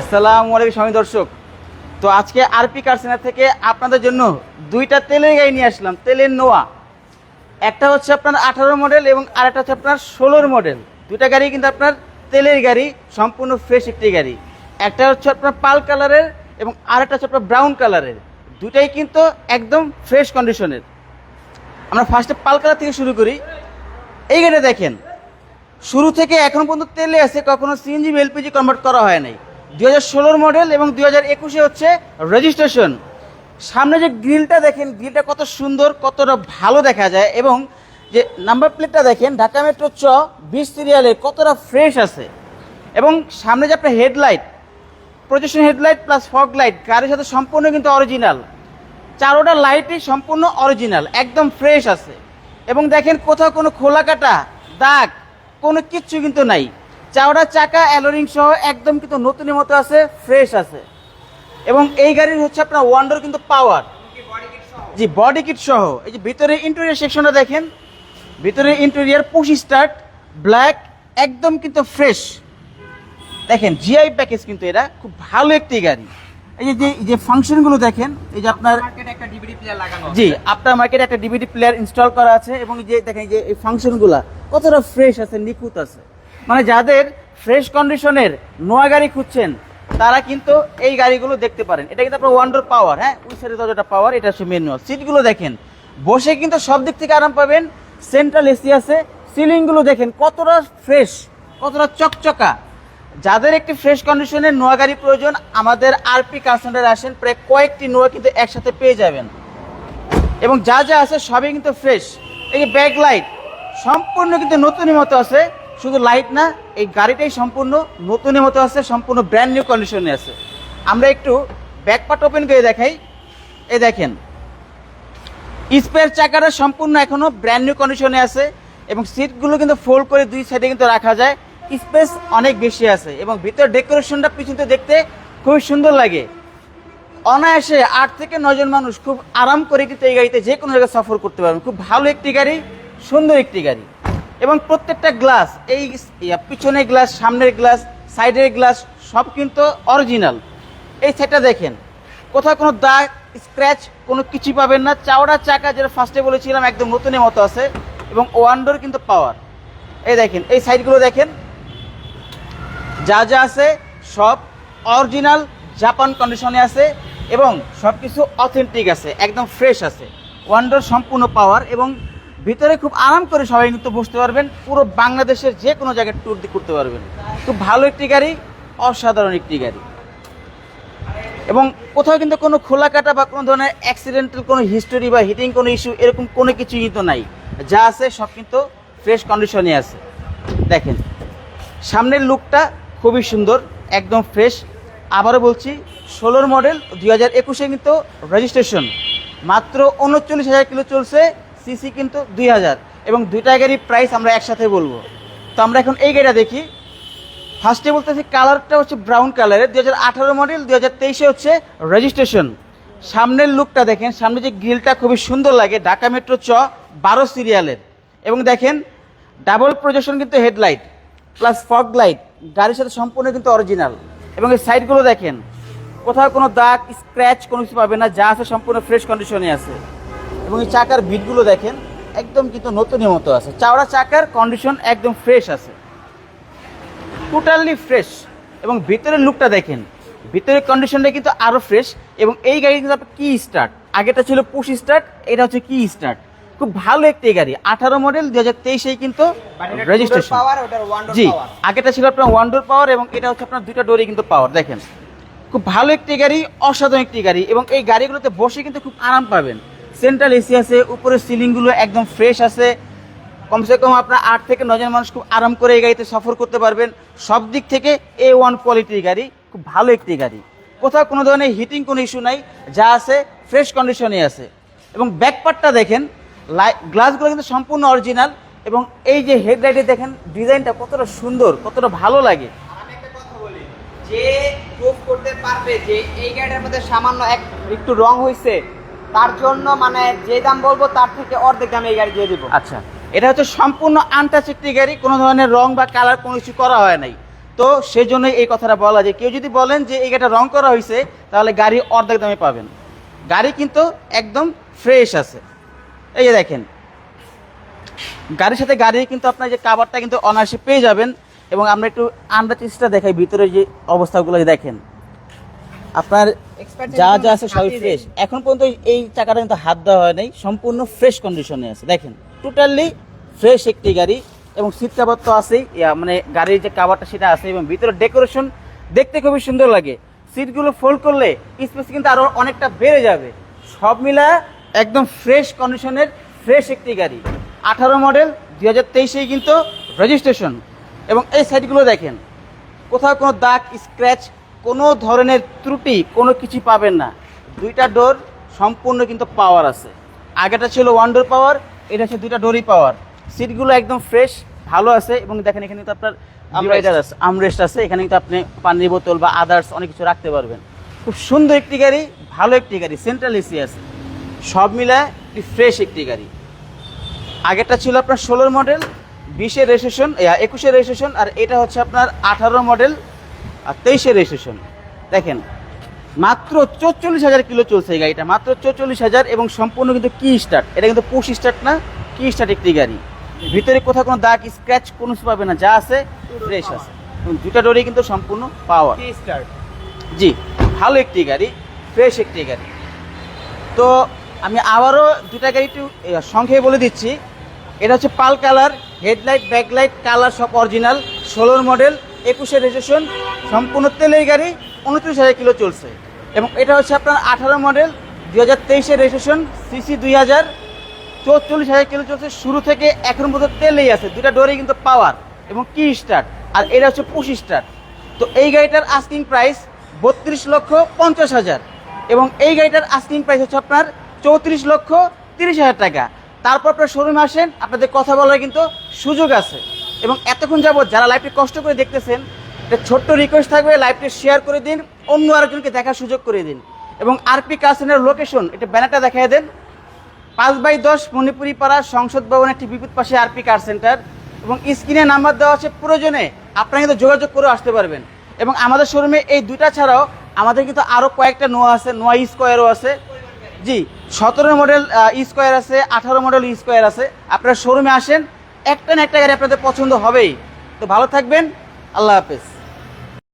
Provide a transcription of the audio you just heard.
আসসালামু আলাইকুম স্বামী দর্শক। তো আজকে আরপি কার সেন্টার থেকে আপনাদের জন্য দুইটা তেলের গাড়ি নিয়ে আসলাম, তেলের নোয়া। একটা হচ্ছে আপনার আঠারো মডেল এবং আরেকটা হচ্ছে আপনার ষোলোর মডেল। দুইটা গাড়ি কিন্তু আপনার তেলের গাড়ি, সম্পূর্ণ ফ্রেশ একটি গাড়ি। একটা হচ্ছে আপনার পাল কালারের এবং আরেকটা হচ্ছে আপনার ব্রাউন কালারের। দুটাই কিন্তু একদম ফ্রেশ কন্ডিশনের আমরা ফার্স্টে পাল কালার থেকে শুরু করি। এই গাড়িটা দেখেন, শুরু থেকে এখন পর্যন্ত তেলে আছে, কখনো সিএনজি এলপিজি কনভার্ট করা হয় নাই। দুই হাজার মডেল এবং দুই হাজার একুশে হচ্ছে রেজিস্ট্রেশন সামনে যে গ্রিলটা দেখেন গ্রিলটা কত সুন্দর, কতটা ভালো দেখা যায় এবং যে নাম্বার প্লেটটা দেখেন, ঢাকা মেট্রো চ বিশ সিরিয়ালের কতটা ফ্রেশ আছে। এবং সামনে যে আপনার headlight projection headlight plus fog light গাড়ির সাথে সম্পূর্ণ কিন্তু অরিজিনাল চারোটা লাইটই সম্পূর্ণ অরিজিনাল একদম ফ্রেশ আছে। এবং দেখেন কোথাও কোনো খোলা কাটা দাগ, কোনো কিচ্ছু কিন্তু নাই। চাওড়া চাকা অ্যালোরিং সহ একদম কিন্তু নতুনের মতো আছে ফ্রেশ আছে। এবং এই গাড়ির হচ্ছে আপনার ওয়ান্ডার কিন্তু পাওয়ার জি বডি কিট সহ। এই যে ভিতরে ইন্টেরিয়ার সেকশনটা দেখেন। ভিতরে ইন্টেরিয়ার পুশ স্টার্ট ব্ল্যাক একদম কিন্তু ফ্রেশ দেখেন জিআই প্যাকেজ কিন্তু এটা খুব ভালো একটি গাড়ি। এই যে যে- ফাংশনগুলো দেখেন এই যে আপনার মার্কেটে একটা ডিভিডি প্লেয়ার লাগানো জি আপনার মার্কেটে একটা ডিভিডি প্লেয়ার ইনস্টল করা আছে এবং যে দেখেন যে এই ফাংশনগুলো কতটা ফ্রেশ আছে নিখুঁত আছে। মানে যাদের ফ্রেশ কন্ডিশনের নোয়া গাড়ি খুঁজছেন, তারা কিন্তু এই গাড়িগুলো দেখতে পারেন। এটা কিন্তু আপনার ওয়ান্ডার পাওয়ার হ্যাঁ? ওই সাইডে দরজাটা পাওয়ার এটা হচ্ছে মেন সিটগুলো দেখেন। বসে কিন্তু সব দিক থেকে আরাম পাবেন। সেন্ট্রাল এসি আছে। সিলিংগুলো দেখেন, কতটা ফ্রেশ কতটা চকচকা। যাদের একটি ফ্রেশ কন্ডিশনের নোয়া গাড়ি প্রয়োজন, আমাদের আরপি কাস্টমার আসেন, প্রায় কয়েকটি নোয়া কিন্তু একসাথে পেয়ে যাবেন। এবং যা যা আছে, সবই কিন্তু ফ্রেশ এই যে ব্যাক লাইট সম্পূর্ণ কিন্তু নতুনের মতো আছে। শুধু লাইট না, এই গাড়িটাই সম্পূর্ণ নতুনের মতো আছে, সম্পূর্ণ ব্র্যান্ড নিউ কন্ডিশনে আছে। আমরা একটু ব্যাক পার্ট ওপেন করে দেখাই। এ দেখেন স্পেয়ার চাকাটা সম্পূর্ণ এখনও ব্র্যান্ড নিউ কন্ডিশনে আছে এবং সিটগুলো কিন্তু ফোল্ড করে দুই সাইডে কিন্তু রাখা যায়। স্পেস অনেক বেশি আছে এবং ভিতর ডেকোরেশনটা পিছনতে দেখতে খুবই সুন্দর লাগে। অনায়াসে আট থেকে নজন মানুষ খুব আরাম করে কিন্তু এই গাড়িতে যে কোনো জায়গায় সফর করতে পারবেন। খুব ভালো একটি গাড়ি, সুন্দর একটি গাড়ি। এবং প্রত্যেকটা গ্লাস, এই পিছনের গ্লাস, সামনের গ্লাস, সাইডের গ্লাস, সব কিন্তু অরিজিনাল। এই সেটটা দেখেন। কোথাও কোনো দাগ স্ক্র্যাচ কোনো কিছু পাবেন না। চাওড়া চাকা যেটা ফার্স্টে বলেছিলাম, একদম নতুনের মতো আছে এবং ওয়ান্ডোর কিন্তু পাওয়ার। এই দেখেন, এই সাইডগুলো দেখেন। যা যা আছে সব অরিজিনাল জাপান কন্ডিশনে আছে এবং সব কিছু অথেন্টিক আছে, একদম ফ্রেশ আছে। ওয়ান্ডার সম্পূর্ণ পাওয়ার এবং ভিতরে খুব আরাম করে সবাই কিন্তু বসতে পারবেন। পুরো বাংলাদেশের যে কোনো জায়গায় ট্যুর করতে পারবেন। খুব ভালো একটি গাড়ি, অসাধারণ একটি গাড়ি। এবং কোথাও কিন্তু কোনো খোলা কাটা বা কোনো ধরনের অ্যাক্সিডেন্টাল কোনো হিস্টোরি বা হিটিং কোনো ইস্যু এরকম কোনো কিছুই কিন্তু নাই। যা আছে সব কিন্তু ফ্রেশ কন্ডিশনে আছে। দেখেন, সামনের লুকটা খুবই সুন্দর, একদম ফ্রেশ আবারও বলছি, ষোলোর মডেল দুই হাজার একুশে কিন্তু রেজিস্ট্রেশন মাত্র উনচল্লিশ হাজার কিলো চলছে। সিসি কিন্তু দুই হাজার। এবং দুইটা গাড়ির প্রাইস আমরা একসাথে বলব। তো আমরা এখন এই গাড়িটা দেখি। ফার্স্টে বলতেছি কালারটা হচ্ছে ব্রাউন কালারের দুই হাজার মডেল দুই হাজার হচ্ছে রেজিস্ট্রেশন সামনের লুকটা দেখেন, সামনে যে গ্রিলটা খুবই সুন্দর লাগে, ঢাকা মেট্রো চ বারো সিরিয়ালের এবং দেখেন ডাবল প্রজেকশন কিন্তু হেডলাইট প্লাস ফগ লাইট গাড়ির সাথে সম্পূর্ণ কিন্তু অরিজিনাল এবং এই সাইডগুলো দেখেন, কোথাও কোনো দাগ স্ক্র্যাচ কোনো কিছু পাবে না, যা আছে সম্পূর্ণ ফ্রেশ কন্ডিশনে আছে। এবং এই চাকার বিটগুলো দেখেন একদম কিন্তু নতুনের মতো আছে। চাওড়া চাকার কন্ডিশন একদম ফ্রেশ আছে। টোটালি ফ্রেশ এবং ভিতরের লুকটা দেখেন ভিতরের কন্ডিশনটা কিন্তু আরও ফ্রেশ এবং এই গাড়ি কিন্তু আপনার কি স্টার্ট আগেটা ছিল পুশ স্টার্ট এটা হচ্ছে কি স্টার্ট খুব ভালো একটি গাড়ি আঠারো মডেল দু হাজার তেইশে কিন্তু রেজিস্ট্রেশন জি আগেটা ছিল আপনার ওয়ান ডোর পাওয়ার এবং এটা হচ্ছে আপনার দুইটা ডোরই কিন্তু পাওয়ার দেখেন। খুব ভালো একটি গাড়ি অসাধারণ একটি গাড়ি এবং এই গাড়িগুলোতে বসে কিন্তু খুব আরাম পাবেন। সেন্ট্রাল এসি আছে, উপরের সিলিংগুলো একদম ফ্রেশ আছে। কমসে কম আপনার আট থেকে নজন মানুষ খুব আরাম করে এই গাড়িতে সফর করতে পারবেন। সব দিক থেকে এ ওয়ান কোয়ালিটির গাড়ি, খুব ভালো একটি গাড়ি। কোথাও কোনো ধরনের হিটিং কোনো ইস্যু নাই, যা আছে ফ্রেশ কন্ডিশনে আছে। এবং ব্যাকপার্টটা দেখেন, লাই গ্লাসগুলো কিন্তু সম্পূর্ণ অরিজিনাল এবং এই যে হেডলাইটে দেখেন ডিজাইনটা কতটা সুন্দর, কতটা ভালো লাগে। যে প্রুফ করতে পারবে যে এই গাড়িটার মধ্যে সামান্য এক একটু রং হয়েছে তার জন্য মানে যে দাম বলব তার থেকে অর্ধেক দামে এই গাড়ি দিয়ে দিব। আচ্ছা এটা হচ্ছে সম্পূর্ণ আনটাচ একটি গাড়ি, কোনো ধরনের রং বা কালার কোনো কিছু করা হয় নাই। তো সেই জন্যই এই কথাটা বলা যে, কেউ যদি বলেন যে এই গাড়িটা রং করা হয়েছে, তাহলে গাড়ি অর্ধেক দামে পাবেন। গাড়ি কিন্তু একদম ফ্রেশ আছে। এই যে দেখেন, গাড়ির সাথে গাড়ি কিন্তু আপনার যে কাভারটা কিন্তু অনায়াসে পেয়ে যাবেন। এবং আমরা একটু আন্ডার চেষ্টা দেখাই ভিতরে যে অবস্থাগুলো দেখেন। আপনার যা যা আছে সবই ফ্রেশ এখন পর্যন্ত এই চাকাটা কিন্তু হাত দেওয়া হয় নাই সম্পূর্ণ ফ্রেশ কন্ডিশনে আছে। দেখেন টোটালি ফ্রেশ একটি গাড়ি এবং সিট কাভার তো আছেই। মানে গাড়ির যে কাভারটা সেটা আছে এবং ভিতরে ডেকোরেশন দেখতে খুবই সুন্দর লাগে। সিটগুলো ফোল্ড করলে স্পেস কিন্তু আরও অনেকটা বেড়ে যাবে। সব মিলা একদম ফ্রেশ কন্ডিশনের ফ্রেশ একটি গাড়ি। আঠারো মডেল দুই হাজার তেইশেই কিন্তু রেজিস্ট্রেশন এবং এই সাইডগুলো দেখেন কোথাও কোনো দাগ স্ক্র্যাচ কোনো ধরনের ত্রুটি কোনো কিছু পাবেন না। দুইটা ডোর সম্পূর্ণ কিন্তু পাওয়ার আছে। আগেটা ছিল ওয়ান ডোর পাওয়ার এটা হচ্ছে দুইটা ডোরই পাওয়ার সিটগুলো একদম ফ্রেশ ভালো আছে এবং দেখেন এখানে কিন্তু আপনার ডিভাইডার আছে আমরেস্ট আছে। এখানে কিন্তু আপনি পানির বোতল বা আদার্স অনেক কিছু রাখতে পারবেন। খুব সুন্দর একটি গাড়ি ভালো একটি গাড়ি সেন্ট্রাল এসি আছে। সব মিলায় একটি ফ্রেশ একটি গাড়ি। আগেরটা ছিল আপনার ষোলোর মডেল বিশের রেজিস্ট্রেশন একুশের রেজিস্ট্রেশন আর এটা হচ্ছে আপনার আঠারো মডেল আর তেইশের রেজিস্ট্রেশন দেখেন মাত্র চৌচল্লিশ হাজার কিলো চলছে এই গাড়িটা মাত্র চৌচল্লিশ হাজার এবং সম্পূর্ণ কিন্তু কি স্টার্ট এটা কিন্তু পুশ স্টার্ট না কি স্টার্ট একটি গাড়ি? ভিতরে কোথাও কোনো দাগ স্ক্র্যাচ কোনো পাবে না যা আছে ফ্রেশ আছে। দুটা ডোরই কিন্তু সম্পূর্ণ পাওয়ার কি স্টার্ট জি ভালো একটি গাড়ি ফ্রেশ একটি গাড়ি। তো আমি আবারও দুটা গাড়ি একটু বলে দিচ্ছি। এটা হচ্ছে পাল কালার হেডলাইট ব্যাকলাইট কালার সব অরিজিনাল ষোলোর মডেল একুশে রেজিস্ট্রেশন সম্পূর্ণ তেলের গাড়ি, উনত্রিশ হাজার কিলো চলছে। এবং এটা হচ্ছে আপনার আঠারো মডেল দু হাজার তেইশে রেজিস্ট্রেশন সিসি দুই হাজার, চৌচল্লিশ হাজার কিলো চলছে। শুরু থেকে এখন পর্যন্ত তেলেই আছে দুটা ডোরে কিন্তু পাওয়ার এবং কি স্টার্ট আর এটা হচ্ছে পুশ স্টার্ট তো এই গাড়িটার আস্কিং প্রাইস বত্রিশ লক্ষ পঞ্চাশ হাজার এবং এই গাড়িটার আস্কিং প্রাইস হচ্ছে আপনার চৌত্রিশ লক্ষ তিরিশ হাজার টাকা। তারপর আপনার শোরুমে আসেন, আপনাদের কথা বলার কিন্তু সুযোগ আছে। এবং এতক্ষণ যাবত যারা লাইভটি কষ্ট করে দেখতেছেন, একটা ছোট্ট রিকোয়েস্ট থাকবে লাইভটি শেয়ার করে দিন, অন্য আরেকজনকে দেখার সুযোগ করে দিন। এবং আরপি কাসেনের লোকেশন এটা ব্যানারটা দেখাই দেন। পাঁচ বাই দশ মণিপুরি পাড়া সংসদ ভবনের ঠিক বিপরীত পাশে আরপি কার সেন্টার এবং স্ক্রিনে নাম্বার দেওয়া আছে প্রয়োজনে, আপনারা কিন্তু যোগাযোগ করে আসতে পারবেন। এবং আমাদের শোরুমে এই দুইটা ছাড়াও আমাদের কিন্তু আরও কয়েকটা নোয়া আছে নোয়া স্কোয়ারও আছে। জি, সতেরো মডেল স্কোয়ার আছে, আঠারো মডেল স্কোয়ার আছে। আপনারা শোরুমে আসেন একটা না একটা গাড়ি আপনাদের পছন্দ হবেই। তো ভালো থাকবেন আল্লাহ হাফেজ।